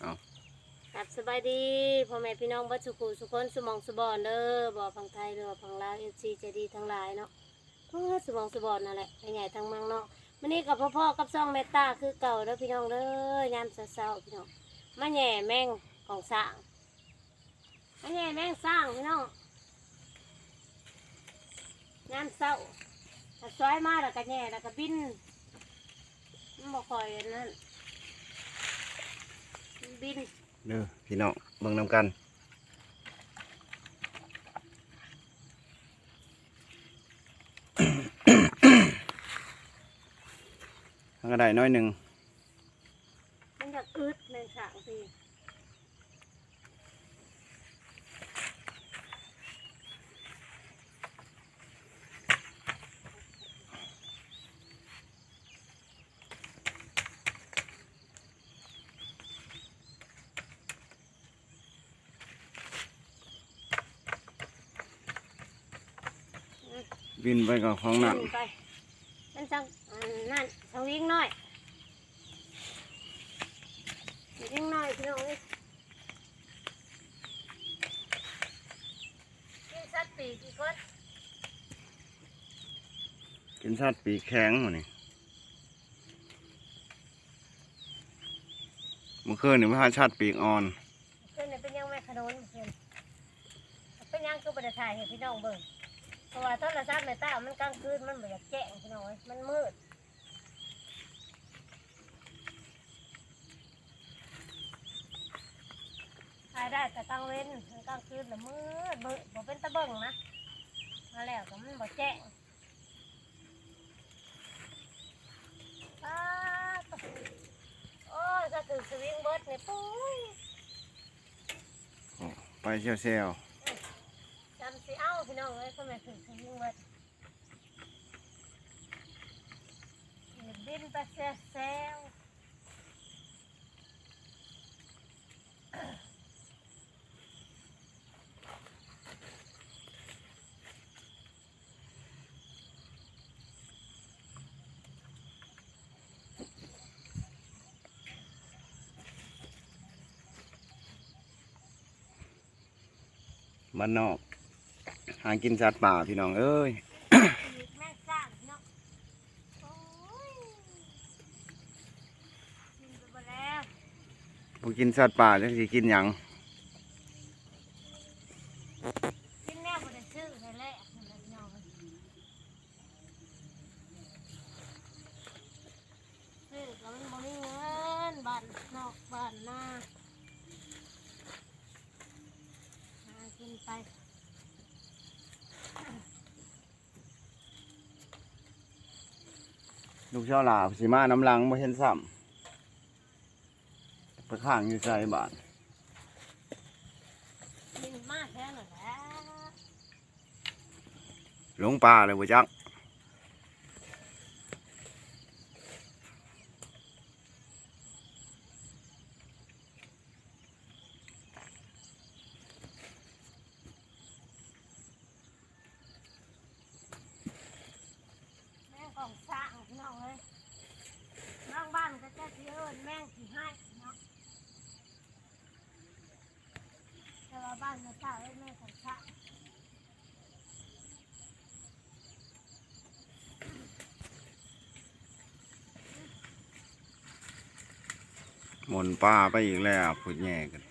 เอาครับสบายดีพ่อแม่พี่น้องบัดสุขุสุคนสมองสุบอนเด้อบ่พังไทยหรือพังลาวเอฟซีใจดีทั้งหลายเนาะเออสมองสุบอนนั่นแหละใหญ่ทั้งมืองเนาะมื้อนี้กับพ่อๆกับซ่องเมตตาคือเก่าเด้อพี่น้องเด้อยามเช้าๆพี่น้องมาแหย่แมงของสร้างมาแหย่แมงสร้างพี่น้องยามเช้าถ้าซอยมาแล้วก็แหย่แล้วก็บินมันบ่ค่อยนนั้นมัน บินเด้อพี่น้องเบิ่งนำกันมันก็ได้น้อยหนึ่งมันอยากอึดในสางสิ บินไปกับของนั่นขึ้นไปนั่นจังอันนั่นสวิงน้อยสวิงน้อยพี่น้องเอ้ยกินสัตว์ปีกกี่คนกินชาติปีกแข็งหมดนี่เมื่อคืนนี่มันหาชาติปีกอ่อนเพื่อนเนี่ยเป็นยังแม่ขนนเพื่อนเป็นยังก็บริถ่ายให้พี่น้องเบิ่ง เพราะว่าโทรศัพท์ในตามันกลางคืนมันไม่อยากแจ้งพี่น้อยมันมืดถ่ายได้แต่กลางเว้นกลางคืนน่มืดเบิ่งบ่เป็นตะเบิ่งนะมาแล้วก็มันบ่แจ้งอ้าโอ้ยจะถึงสวิงเบิร์ดเนี่ยปุ้ย ไปเชียวเซลจำสิเอา พี่น้องเอ้ยก็แม่ถึงสวิงเบิดเลยบินไปแซ่แซวบ้านนอก หากินสัตว์ป่าพี่น้องเอ้ยอีกแม่สร้างเนาะโอ้ยกินไปหมดแล้วผู้กินสัตว์ป่าจังสิกินหยังกินแน่บ่ได้ซื้อให้แลกนั่นแหละพี่น้องเอ้ยซื้อก็มันบ่มีเงินบ้านนอกบ้านนาหากินไป ลูกเช้าหลาสิมาน้ำลังบ่เห็นซ้ำไปข้างอยู่ใจบ้านกินมากแค่นั้นแหละหลงป่าเลยบ่จัก แม่งของสร้างพี่น้องเอ้ยน้องบ้านก็จะสิเอิ้นแม่งสิให้เนาะแต่ว่าบ้านก็ตาเอ้ยแม่ของสร้างหมนป่าไปอีกแล้วพูดแย่กัน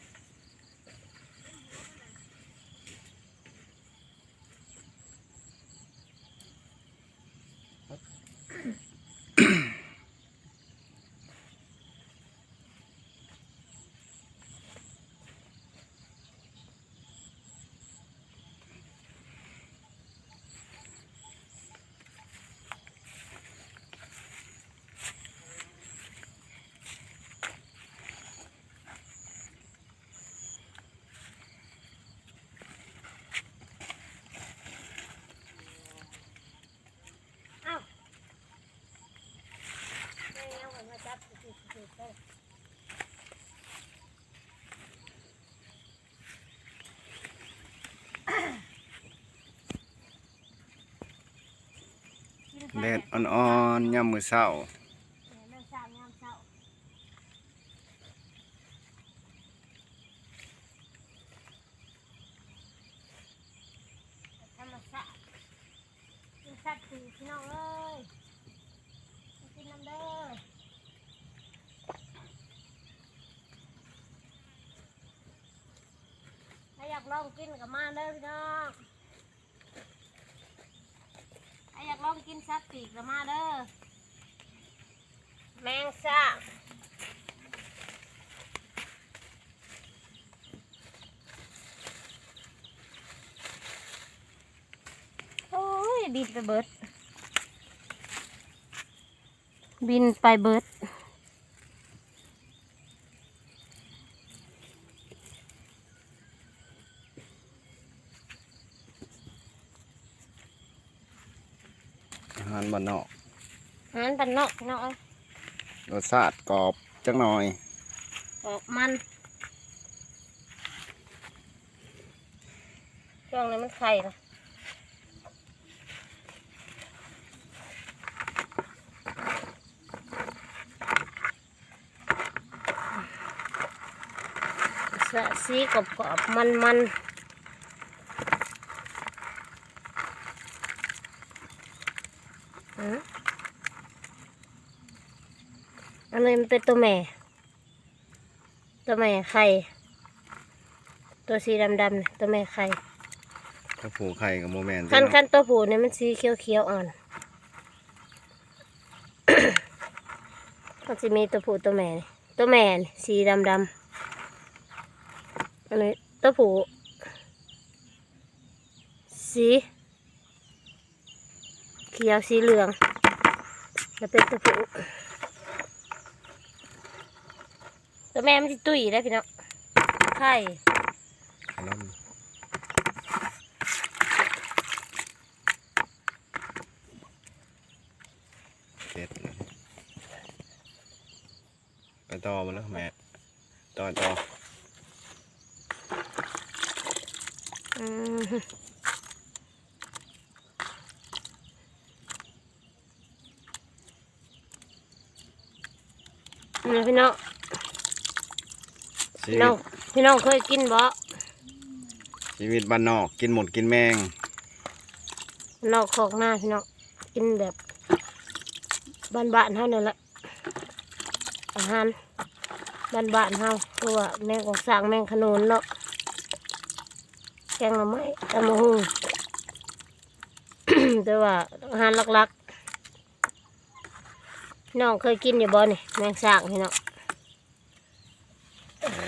แดดอ่อนๆยามมื้อเช้าธรรมชาติสัตว์ปีพี่น้องเอ้ย อยากลองกินกับมาเด้อพี่น้องถ้าอยากลองกินสัตว์ปีกกับมาเด้อ แมงสาโอ้ยบินไปเบิด บินไปเบิด อาหาร บ้านนอกอาหารปันนอกพี่น้องเอ้ยรสชาติกรอบจังหน่อยออกมันช่วงนี้มันไข่นะสะสีกรอบกรอบมันมันๆ อืมอันนี้มันเป็นตัวแม่ ตัวแม่ไข่ ตัวสีดำๆเนี่ยตัวแม่ไข่ข้าวผูไข่กับโมแมนขั้นขั้นตัวผู้เนี่ยมันสีเขียวเขียวๆอ่อนก็จะมีตัวผู้ตัวแม่นี่ตัวแม่นี่สีดำดำอันนี้ตัวผู้สีเขียวสีเหลือง แล้วเป็นตัวผู้ตัวแม่มันจะตุ้ยได้พี่น้องไข่ขนมเด็ดเลยไปต่อมาแล้วแม่ต่อต่ออืม นี่พี่น้องชีพี่วิน้องตพี่น้องเคยกินบ่ชีวิตบ้านนอก กินหมดกินแมง นอกคอกหน้าพี่น้องกินแบบบ้านๆเท่านั้นแหละอาหารบ้านๆเฮาเพราะว่าแมงของสร้างแมงขนุนเนาะแกงละไม้ตำมะฮุ่งแต่ว่าอาหารหลักๆพี่ น้องเคยกินอยู่บ่นี่แมงสร้างพี่น้องแม่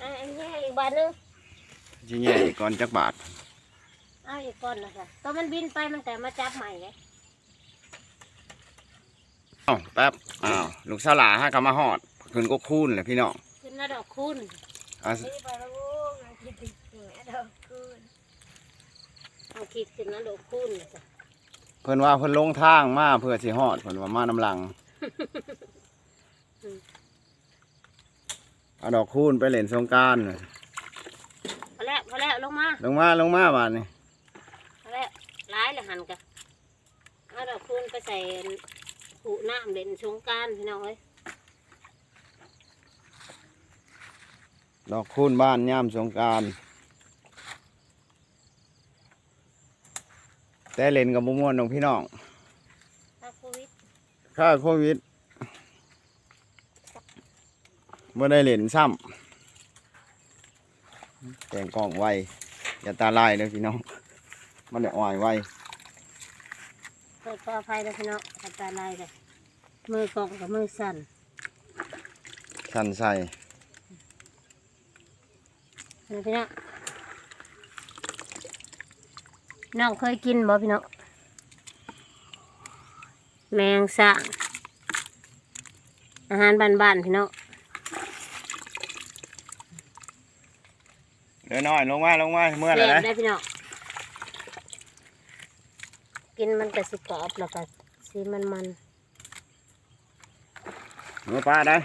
อะอันนี้อีกบาทหนึงที่แย่อีกก่อนจักบาทเอาอีกก้อนนะคะตัวมันบินไปมันแต่มาจับใหม่เลยอ้าวแป๊บอ้าวลูกสาวหลาฮะกำมาหอดขึ้นก็คูนเลยพี่น้องขึ้นแล้วดอกคุณเอานี่ไปแล้วลูกมันคิดติดแหดอกคุณเอาคิดขึ้นแล้วดอกคุณเลยจ้ะเพิ่นว่าเพิ่นลงทางมาเพื่อสิหอดเพิ่นว่ามาน้ำลังเอาดอกคูนไปเล่นสงกรารพอแล้วพอแล้วลงมาลงมาลงมาบานนี่พอแล้วร้ายเลยหันกะเอาดอกคุณไปใส่หูน้ำเล่นสงกรารพี่น้องเอ้ยดอกคูนบ้านย่ามสงกราร แต่เล่นกับบุมวนของพี่น้องถ้าโควิดค่าโควิดเมื่อได้เล่นซ้ำแต่งกล้องไวอย่าตาลายเลยพี่น้อง มันได้อ่อยไวเปิดปลอดภัยเลยพี่น้องขัดตาลายเลยมือกล่องกับมือสั่นชันใส่นะพี่น้อง น้องเคยกินบ่พี่น้องแมงสะอาหารบ้านๆพี่น้องเดี๋ยวน้อยลงมาลงมาเมื่อไหรแซ่บนะได้พี่น้องกินมันก็สิกรอบแล้วก็สีมันมันเมื่อป้าได้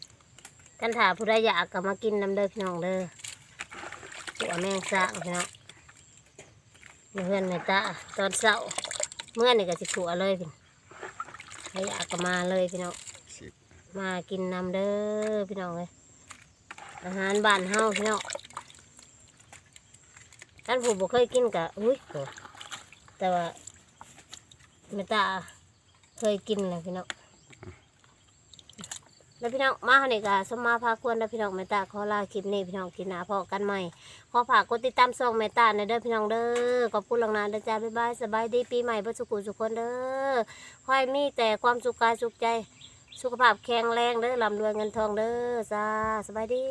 ๆกันถาผู้ใดอยากก็มากินน้ำเด้อพี่น้องเด้อตัว แมงสะพี่น้องเพื่อนในตาตอนเช้าเมื่อนี่ก็สิขัวเลยพี่ใครอยากก็มาเลยพี่น้องมากินน้ำเด้อพี่น้องเลยอาหารบ้านเฮาพี่น้องนผู้บ่เคยกินกะอุ้ยแต่ว่าเมตตาเคยกินเลยพี่น้อง แล้วพี่น้องมาเนี่ยกะสมมาพาควรแล้วพี่น้องเมตตาขอลาคลิปนี้พี่น้องกินหนาพอกันใหม่ขอฝากกดติดตามช่องเมตตาในเด้อพี่น้องเด้อขอบคุณหลังนานเด้อจ้าบ๊ายบายสบายดีปีใหม่เบ่สุขุสุขคนเด้อขอยมีแต่ความสุขกายสุขใจ สุขภาพแข็งแรงเด้อร่ำรวยเงินทองเด้อจ้าสบายดี